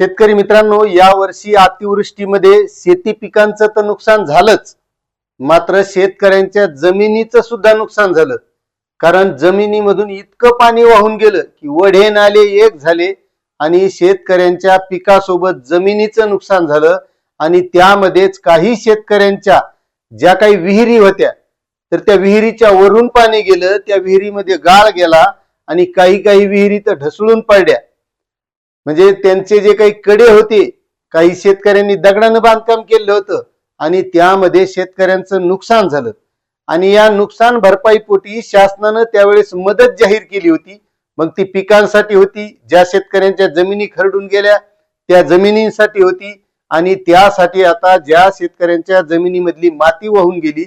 शेतकरी मित्रांनो या वर्षी अतिवृष्टीमध्ये शेती पिकांचं तर नुकसान झालंच. मात्र शेतकऱ्यांच्या जमिनीचं सुद्धा नुकसान झालं. कारण जमिनीमधून इतकं पाणी वाहून गेलं की वढे नाले एक झाले आणि शेतकऱ्यांच्या पिकासोबत जमिनीचं नुकसान झालं आणि त्यामध्येच काही शेतकऱ्यांच्या ज्या काही विहिरी होत्या तर त्या विहिरीच्या वरून पाणी गेलं त्या विहिरीमध्ये गाळ गेला आणि काही काही विहिरी तर ढसळून पडल्या. म्हणजे त्यांचे जे काही कडे होते काही शेतकऱ्यांनी दगडानं बांधकाम केलं होतं आणि त्यामध्ये शेतकऱ्यांचं नुकसान झालं. आणि या नुकसान भरपाईपोटी शासनानं त्यावेळेस मदत जाहीर केली होती. मग ती पिकांसाठी होती ज्या शेतकऱ्यांच्या जमिनी खरडून गेल्या त्या जमिनींसाठी होती आणि त्यासाठी आता ज्या शेतकऱ्यांच्या जमिनीमधली माती वाहून गेली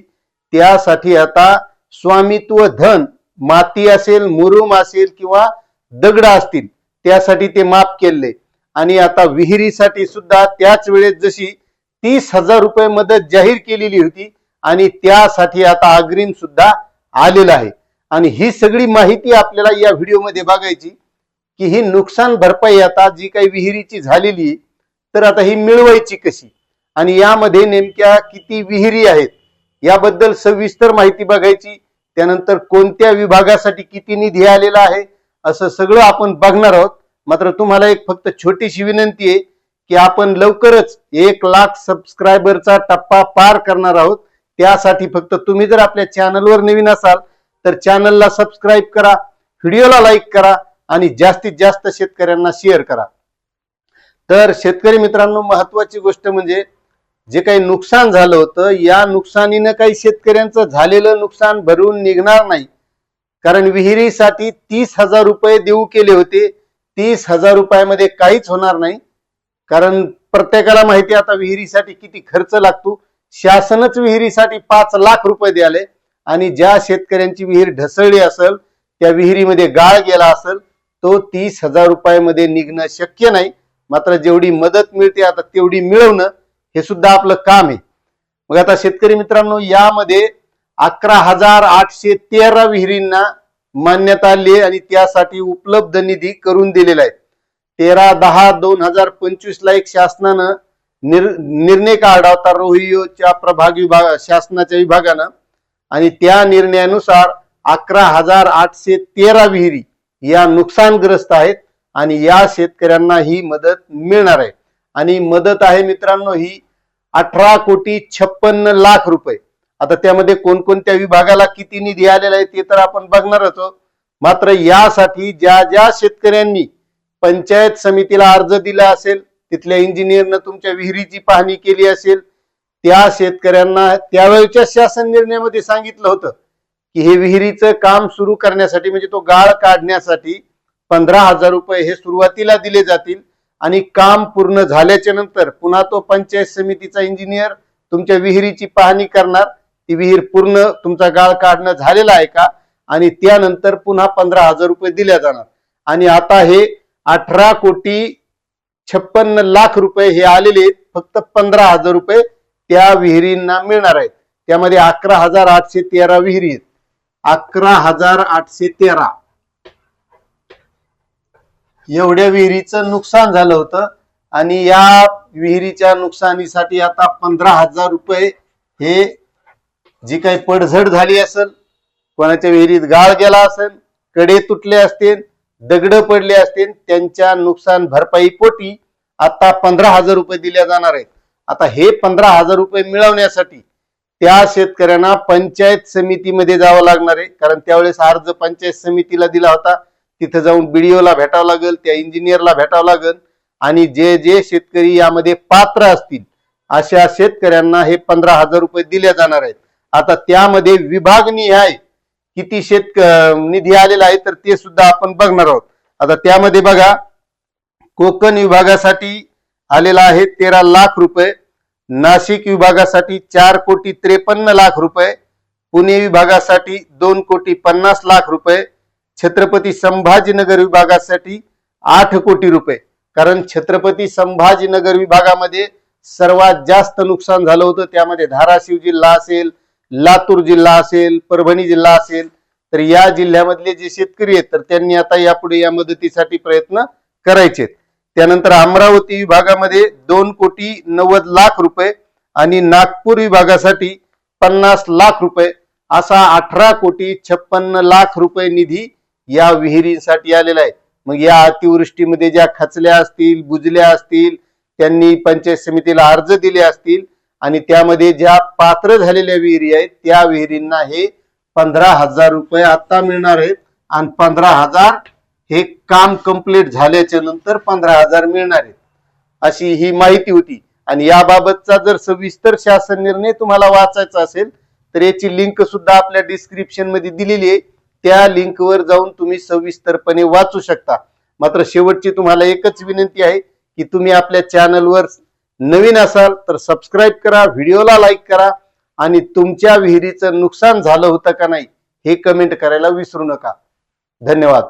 त्यासाठी आता स्वामित्व धन माती असेल मुरुम असेल किंवा दगड असतील त्यासाठी ते माफ केले. आणि आता विहिरीसाठी सुद्धा त्याच वेळेस जशी तीस हजार रुपये मदत जाहीर केलेली होती आणि त्यासाठी आता अग्रिम सुद्धा आलेलं आहे. आणि ही सगळी माहिती आपल्याला या व्हिडिओमध्ये बघायची की ही नुकसान भरपाई आता जी काही विहिरीची झालेली आहे, तर आता ही मिळवायची कशी? आणि यामध्ये नेमक्या किती विहिरी आहेत याबद्दल सविस्तर माहिती बघायची. त्यानंतर कोणत्या विभागासाठी किती निधी आलेला आहे असं सगळं आपण बघणार आहोत. मात्र तुम्हाला एक फक्त छोटीशी विनंती आहे की आपण लवकरच एक लाख सबस्क्रायबरचा टप्पा पार करणार आहोत. त्यासाठी फक्त तुम्ही जर आपल्या चॅनलवर नवीन असाल तर चॅनलला सबस्क्राईब करा व्हिडिओला लाईक करा आणि जास्तीत जास्त शेतकऱ्यांना शेअर करा. तर शेतकरी मित्रांनो महत्वाची गोष्ट म्हणजे जे काही नुकसान झालं होतं या नुकसानीनं काही शेतकऱ्यांचं झालेलं नुकसान भरून निघणार नाही. कारण विहिरीसाठी तीस हजार रुपये देऊ केले होते. तीस हजार रुपयामध्ये काहीच होणार नाही. कारण प्रत्येकाला माहिती आता विहिरीसाठी किती खर्च लागतो. शासनच विहिरीसाठी पाच लाख रुपये द्याले. आणि ज्या शेतकऱ्यांची विहीर ढसळली असेल त्या विहिरीमध्ये गाळ गेला असेल तो तीस हजार रुपयामध्ये निघणं शक्य नाही. मात्र जेवढी मदत मिळते आता तेवढी मिळवणं हे सुद्धा आपलं काम आहे. मग आता शेतकरी मित्रांनो यामध्ये अकरा हजार आठशे तेरा विहिरींना मान्यता आली आणि त्यासाठी उपलब्ध निधी करून दिलेला आहे. तेरा दहा दोन हजार पंचवीस ला एक शासनानं निर निर्णय काढला होता रोहियोच्या प्रभाग विभाग शासनाच्या विभागानं. आणि त्या निर्णयानुसार अकरा हजार आठशे तेरा विहिरी या नुकसानग्रस्त आहेत आणि या शेतकऱ्यांना ही मदत मिळणार आहे. आणि मदत आहे मित्रांनो ही अठरा कोटी छप्पन्न लाख रुपये. आता त्यामध्ये कोणकोणत्या विभागाला किती निधी आलेला आहे ते तर आपण बघणारच आहोत. मात्र यासाठी ज्या ज्या शेतकऱ्यांनी पंचायत समितीला अर्ज दिला असेल तिथल्या इंजिनियरनं तुमच्या विहिरीची पाहणी केली असेल त्या शेतकऱ्यांना त्यावेळच्या शासन निर्णयामध्ये सांगितलं होतं की हे विहिरीचं काम सुरू करण्यासाठी म्हणजे तो गाळ काढण्यासाठी पंधरा हजार रुपये हे सुरुवातीला दिले जातील आणि काम पूर्ण झाल्याच्यानंतर पुन्हा तो पंचायत समितीचा इंजिनियर तुमच्या विहिरीची पाहणी करणार. ती विहीर पूर्ण तुमचा गाळ काढणं झालेला आहे का? आणि त्यानंतर पुन्हा पंधरा हजार रुपये दिल्या जाणार. आणि आता हे अठरा कोटी छप्पन्न लाख रुपये हे आलेले आहेत. फक्त पंधरा हजार रुपये त्या विहिरींना मिळणार आहेत. त्यामध्ये अकरा हजार आठशे तेरा विहिरी आहेत. अकरा हजार आठशे तेरा. एवढ्या विहिरीचं नुकसान झालं होतं. आणि या विहिरीच्या नुकसानीसाठी आता पंधरा हजार रुपये हे जी काही पडझड झाली असेल कोणाच्या विहिरीत गाळ गेला असेल कडे तुटले असतील दगड पडले असतील त्यांच्या नुकसान भरपाई पोटी आता पंधरा हजार रुपये दिल्या जाणार आहेत. आता हे पंधरा हजार रुपये मिळवण्यासाठी त्या शेतकऱ्यांना पंचायत समितीमध्ये जावं लागणार आहे. कारण त्यावेळेस अर्ज पंचायत समितीला दिला होता. तिथं जाऊन बीडीओला भेटावं लागेल त्या इंजिनियरला भेटावं लागेल. आणि जे जे शेतकरी यामध्ये पात्र असतील अशा शेतकऱ्यांना हे पंधरा हजार रुपये दिले जाणार आहेत. आता त्यामध्ये विभागनिहाय किती शेत निधी आलेला आहे तर ते सुद्धा आपण बघणार आहोत. आता त्यामध्ये बघा कोकण विभागासाठी आलेला आहे तेरा लाख रुपये नाशिक विभागासाठी चार कोटी त्रेपन्न लाख रुपये पुणे विभागासाठी दोन कोटी पन्नास लाख रुपये छत्रपती संभाजीनगर विभागासाठी आठ कोटी रुपये. कारण छत्रपती संभाजीनगर विभागामध्ये सर्वात जास्त नुकसान झालं होतं. त्यामध्ये धाराशिव जिल्हा असेल लातूर जिल्हा असेल परभणी जिल्हा असेल तर या जिल्ह्यामधले जे शेतकरी आहेत तर त्यांनी आता यापुढे या मदतीसाठी प्रयत्न करायचे त्यानंतर अमरावती विभागामध्ये दोन कोटी नव्वद लाख रुपये आणि नागपूर विभागासाठी पन्नास लाख रुपये असा अठरा कोटी छप्पन्न लाख रुपये निधी या विहिरींसाठी आलेला आहे. मग या अतिवृष्टीमध्ये ज्या खचल्या असतील बुजल्या असतील त्यांनी पंचायत समितीला अर्ज दिले असतील आणि त्यामध्ये ज्या पात्र झालेल्या विहिरी आहेत त्या विहिरींना हे पंधरा हजार रुपये आता मिळणार आहेत. आणि पंधरा हजार हे काम कंप्लीट झाल्याच्यानंतर पंधरा हजार मिळणार आहेत. अशी ही माहिती होती. आणि याबाबतचा जर सविस्तर शासन निर्णय तुम्हाला वाचायचा असेल तर याची लिंक सुद्धा आपल्या डिस्क्रिप्शनमध्ये दिलेली आहे. त्या लिंकवर जाऊन तुम्ही सविस्तरपणे वाचू शकता. मात्र शेवटची तुम्हाला एकच विनंती आहे की तुम्ही आपल्या चॅनलवर नवीन असाल तर सबस्क्राईब करा व्हिडिओला लाईक करा आणि तुमच्या विहिरीचं नुकसान झालं होतं का नाही हे कमेंट करायला विसरू नका. धन्यवाद.